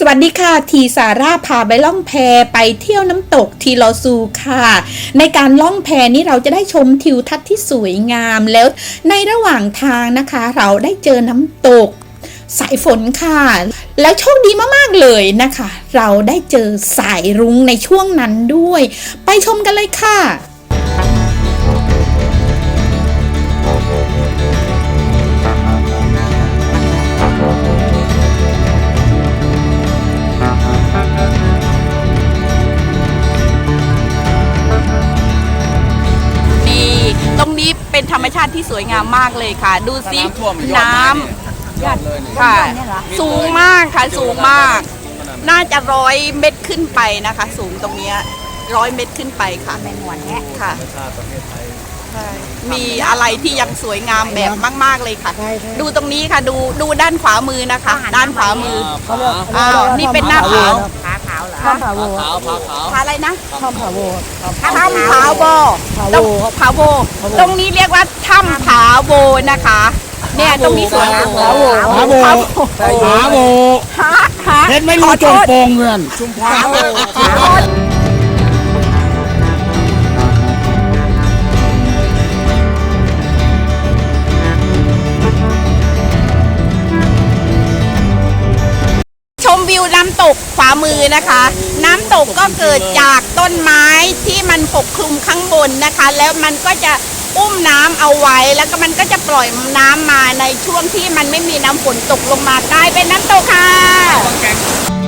สวัสดีค่ะ ทีสาร่าพาไปล่องแพไปเที่ยวน้ำตกทีลอซูค่ะ ในการล่องแพนี้เราจะได้ชมทิวทัศน์ที่สวยงามแล้วในระหว่างทางนะคะ เราได้เจอน้ำตกสายฝนค่ะ แล้วโชคดีมากๆเลยนะคะ เราได้เจอสายรุ้งในช่วงนั้นด้วย ไปชมกันเลยค่ะ วยงามมากเลยค่ะ ดูสิน้ำท่วมยอดน้ไม้เนี่ยยอดเลยนี่ำค่ะสูงมากค่ะ สูงมาก น่าจะร้อยเมตรขึ้นไปนะคะ สูงตรงเนี้ร้อยเมตรขึ้นไปค่ะ แมงวันแค่ะธรรมชาติประเทศไทยใช่มีอะไรที่ยังสวยงามแบบมาก ๆ เลยค่ะ ดูตรงนี้ค่ะ ดูดูด้านขวามือนะคะ ด้านขวามือผาอ้าวนี่เป็นหน้าผา ค่ะผาขาวผาขาวผาอะไรนะถ้ำผาโวถ้ำผาโบผาโวตรงครับผาโบตรงนี้เรียกว่าถ้ำผาโบนะคะเนี่ยตรงนี้สวยผาโวผาโบผาโวฮะฮะเห็นไม่รู้จงโปงเงินชุมพรชม วิวน้ำตกขวามือนะคะ น้ำตกก็เกิดจากต้นไม้ที่มันปกคลุมข้างบนนะคะ แล้วมันก็จะอุ้มน้ำเอาไว้ แล้วก็มันก็จะปล่อยน้ำมาในช่วงที่มันไม่มีน้ำฝนตกลงมา กลายเป็นน้ำตกค่ะ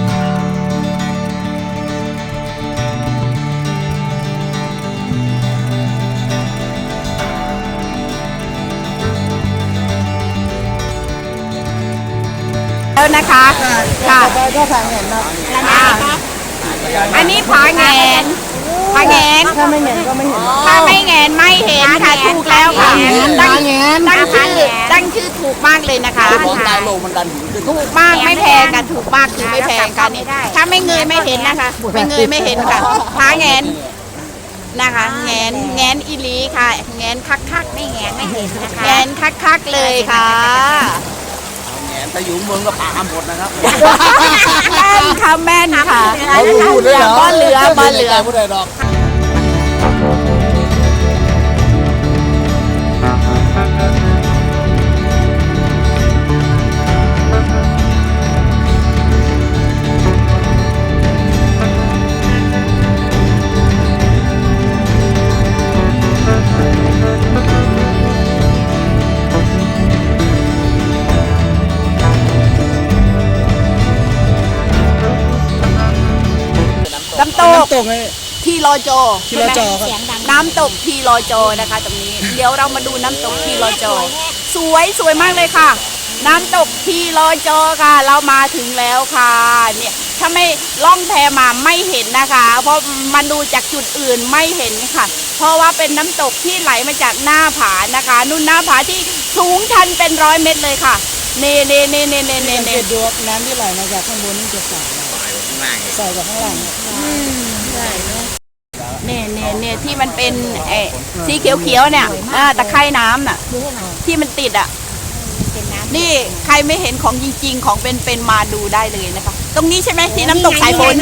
นะคะ ค่ะไปก็ทางเห็นนะอ่าอันนี้ผาแงนผาแงนถ้าไม่เห็นก็ไม่เห็นถ้าไม่แงนไม่เห็นค่ะถูกแล้วค่ะตาตั้งแงนตั้งชื่อตั้งชื่อถูกมากเลยนะคะ ของใต้โลกมันดันหินขึ้นถูกมากไม่แพงกันถูกมากคือไม่แพงกันนี่ถ้าไม่เงยไม่เห็นนะคะไม่เงยไม่เห็นค่ะผาแงนนะคะแงนแงนอีหลีค่ะแงนคักคักๆไม่แงนไม่เห็นนะคะแงนคักคักๆเลยค่ะ แหงแต่อยู่เมืองก็ป่าหมดนะครับแม่นค่ะแม่นค่ะเขาพูดด้วยเหรอบ่เหลือบ่เหลือ พูดได้หรอกำตกน้ำตกไงทีโลโจทีโลโจครับใช่ไหมน้ำตกทีโลโจนะคะ ตรงนี้ เดี๋ยวเรามาดูน้ำตกทีโลโจสวยสวยมากเลยค่ะ น้ำตกทีโลโจค่ะ เรามาถึงแล้วค่ะ เนี่ยถ้าไม่ล่องแพมาไม่เห็นนะคะ เพราะมันดูจากจุดอื่นไม่เห็นค่ะ เพราะว่าเป็นน้ำตกที่ไหลมาจากหน้าผานะคะ นุ่นหน้าผาที่สูงชันเป็นร้อยเมตรเลยค่ะ เน่เน่เน่เน่เน่เน่เห็นเน่เกดดูน้ำที่ไหลมาจากข้างบนนี่จะใส ใสจากข้างล่างเนี่ยเนี่ยเนี่ยที่มันเป็นเออสีเขียวๆเนี่ยอ่าตะไคร่น้ำน่ะที่มันติดอะนี่ใครไม่เห็นของจริง ๆ ของเป็นๆมาดูได้เลยนะคะ ตรงนี้ใช่ไหมที่น้ำตกสายฝน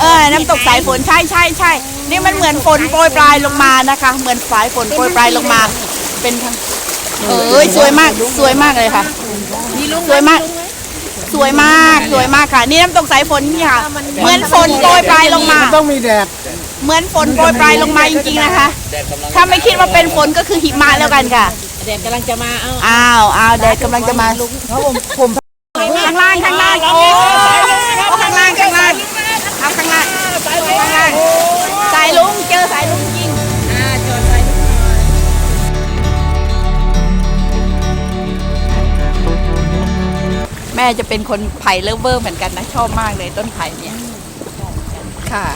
เออ น้ำตกสายฝนใช่ใช่ใช่ นี่มันเหมือนฝนโปรยปลายลงมานะคะ เหมือนสายฝนโปรยปลายลงมา เป็นทางเอ้ยสวยมาก สวยมากเลยค่ะสวยมาก สวยมากสวยมากค่ะ นี่น้ำตกสายฝนนี่ค่ะ เหมือนฝนโปรยปลายลงมาต้องมีแดด เหมือนฝนโปรยปลายลงมาจริงๆนะคะ ถ้าไม่คิดว่าเป็นฝนก็คือหิมะแล้วกันค่ะ แดดกำลังจะมาเอาอ้าวอ้าวแดดกำลังจะมาเขาผมผมข้างล่างข้างล่างโอ้ ม่จะเป็นคนไผ่เลิฟเวอร์เหมือนกันนะชอบมากเลยต้นไผ่เนี่ยค่ะ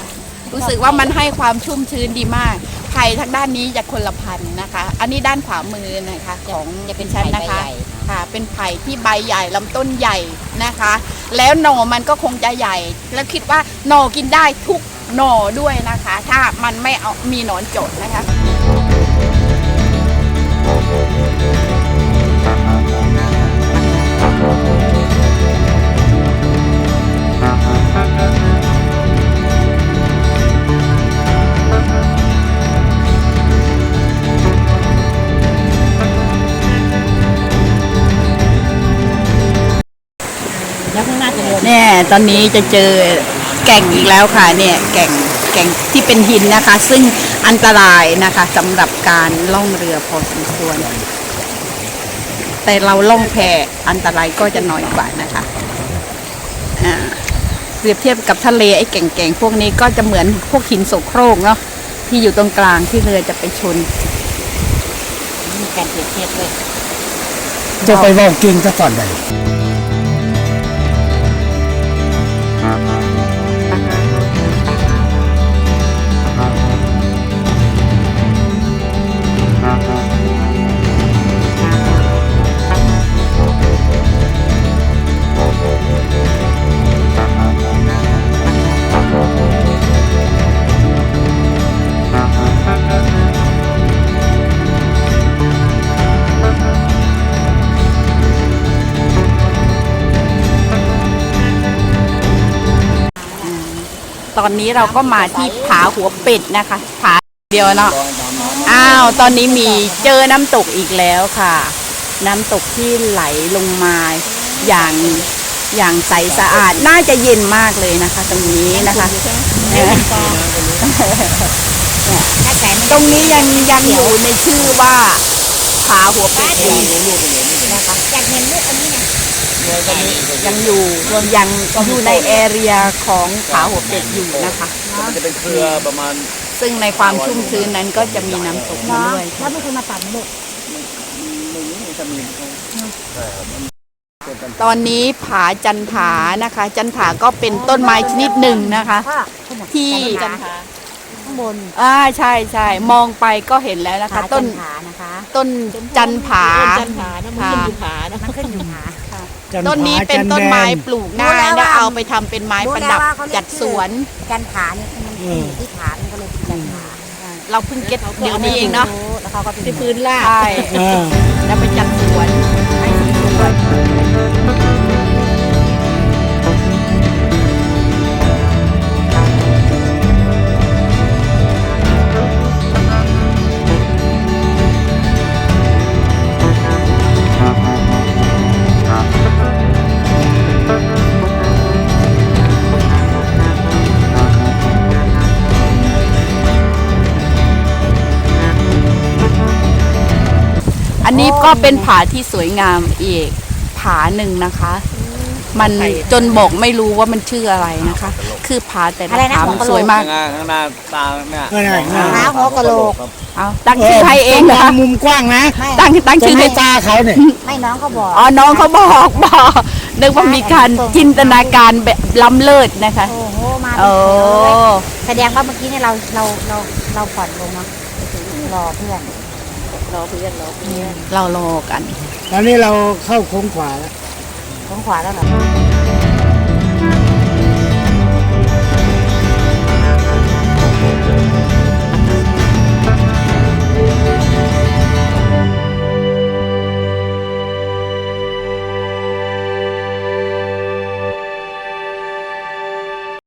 รู้สึกว่ามันให้ความชุ่มชื้นดีมากไผ่ทางด้านนี้จะคนละพันธุ์นะคะ อันนี้ด้านขวามือนะคะของจะเป็นชั้นนะคะค่ะเป็นไผ่ที่ใบใหญ่ลำต้นใหญ่นะคะ แล้วหน่อมันก็คงจะใหญ่ แล้วคิดว่าหน่อกินได้ทุกหน่อด้วยนะคะ ถ้ามันไม่เอามีหนอนจดนะคะ ตอนนี้จะเจอแก่งอีกแล้วค่ะเนี่ยแก่งแก่งที่เป็นหินนะคะ ซึ่งอันตรายนะคะสำหรับการล่องเรือพอสมควร แต่เราล่องแพอันตรายก็จะน้อยกว่านะคะอ่าเปรียบเทียบกับทะเลไอ้แก่งๆพวกนี้ก็จะเหมือนพวกหินโสโครกเนาะที่อยู่ตรงกลางที่เรือจะไปชนมีการเปรียบเทียบด้วยจะไปเว่าเก่งซะตอนใด ตอนนี้เราก็มาที่ผาหัวเป็ดนะคะ ผาเดียวเนาะอ้าวตอนนี้มีเจอน้ำตกอีกแล้วค่ะ น้ำตกที่ไหลลงมาอย่างอย่างใสสะอาดน่าจะเย็นมากเลยนะคะ ตรงนี้นะคะเออถ้าใส่ไม่ตรงนี้ยังยังอยู่ในชื่อว่าผาหัวเป็ดอยู่นะคะอยากเห็นลูกอันนี้นะ ยังอยู่ยังอยู่ในแอเรียของผาหัวเป็ดอยู่นะคะ มันจะเป็นเครือประมาณซึ่งในความชุ่มชื้นนั้นก็จะมีน้ำตกอยู่ด้วยแล้วมีคนมาตัดไหมลูกตอนนี้ผาจันผานะคะ จันผาก็เป็นต้นไม้ชนิดหนึ่งนะคะพ่อที่จันทาข้างบนอ่าใช่ใช่มองไปก็เห็นแล้วนะคะผาต้จันนผานะคะ ต้นจันผาจันผานะมันขึ้นอยู่ผานะมันขึ้นอยู่ผา จันต้นนี้ผาเป็นจัต้นไม้แดปลูกง่ายรู้แล้วนะว่า เอาไปทำเป็นไม้ประดับรู้แล้วว่าเขาเรียกจัดสวน จันผาเนี่ยมันขึ้นอยู่ที่ผามันก็เลยเป็นจันผาเราเพิ่งเก็ตเดี๋ยวนี้เองเนาะแล้วเขาก็ที่พื้นล่า ใช่เออ แล้วไปจัดสวน ให้สีสวย ก็เป็นผาที่สวยงามอีกผาหนึ่งนะคะ มันจนบอกไม่รู้ว่ามันชื่ออะไรนะคะ คือผาแต่ละอะไรนะผาของมันกะโหลกสวยมาก ข้างหน้าข้างหน้าตาเนี่ยเออนั่นนั่นผาหัวกะโหลก เอาตั้งชื่อให้เองต้นะมคะมุมกว้างนะไม่ตั้งตั้งจะชื่อไม่ให้ตาเขาเนี่ย ไม่น้องเขาบอก อ๋อน้องเขาบอกบอกนึกว่ามีการจินตนาการแบบล้ำเลิศนะคะ โอ้โห มาเป็นโอ้แถวเลยแสดงว่าเมื่อกี้เนี่ยเราเราเราเราผ่อนลงเนาะรอเพื่อน รอเพื่อนรอเพื่อนเรารอกัน ตอนนี้เราเข้าโค้งขวาแล้วข้างขวาแล้วเหรอ